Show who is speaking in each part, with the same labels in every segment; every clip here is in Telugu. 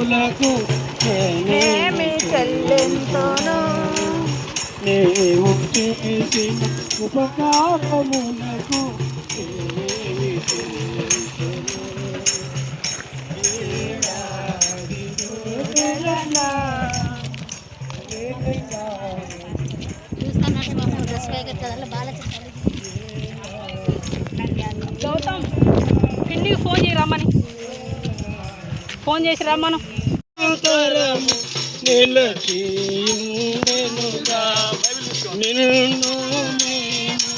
Speaker 1: ఉపకారములకు
Speaker 2: ఏమి చెల్లింతును.
Speaker 1: నీవు చేసిన ఉపకారములకు రోజులనా
Speaker 3: గౌతమ్ కిందికి ఫోన్ చేయి రమ్మని ఫోన్ చేసి రమ్మను
Speaker 1: తరము నిన్ను మేము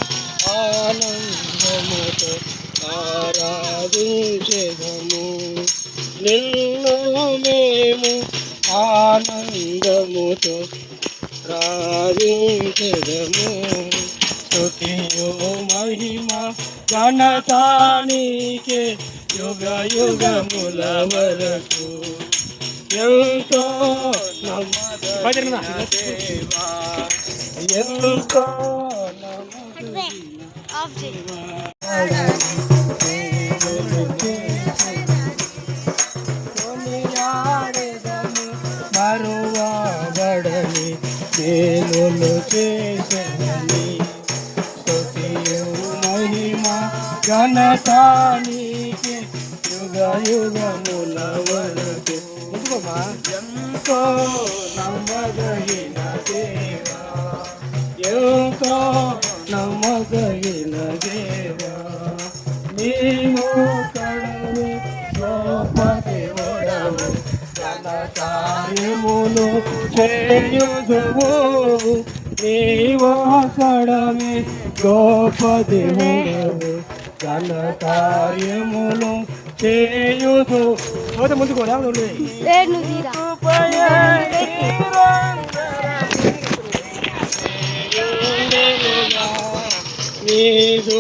Speaker 1: ఆనందముతో ఆరాధించెదము. నిన్ను మేము ఆనందముతో ప్రార్థించెదము స్తుతియు మహిమ ఘనతానికే యుగ యుగముల వరకు ఎంతో దేవా. ఎంతో మరువబడని చేసని ఘనతానికి యుగ యుగముల వరకు. ఎందుకమ్మా? ఎంతో నమ్మదగిన దేవా. ఎంతో నమ్మదగిన దేవా. నీవు కడవు గోపతి వడవు ఘన కార్యములు చేయుదువు. నీవు కడమే గోపతి వడవు ఘన కార్యములు చేయుదు. పోతే ముందుకు కూడా నీదు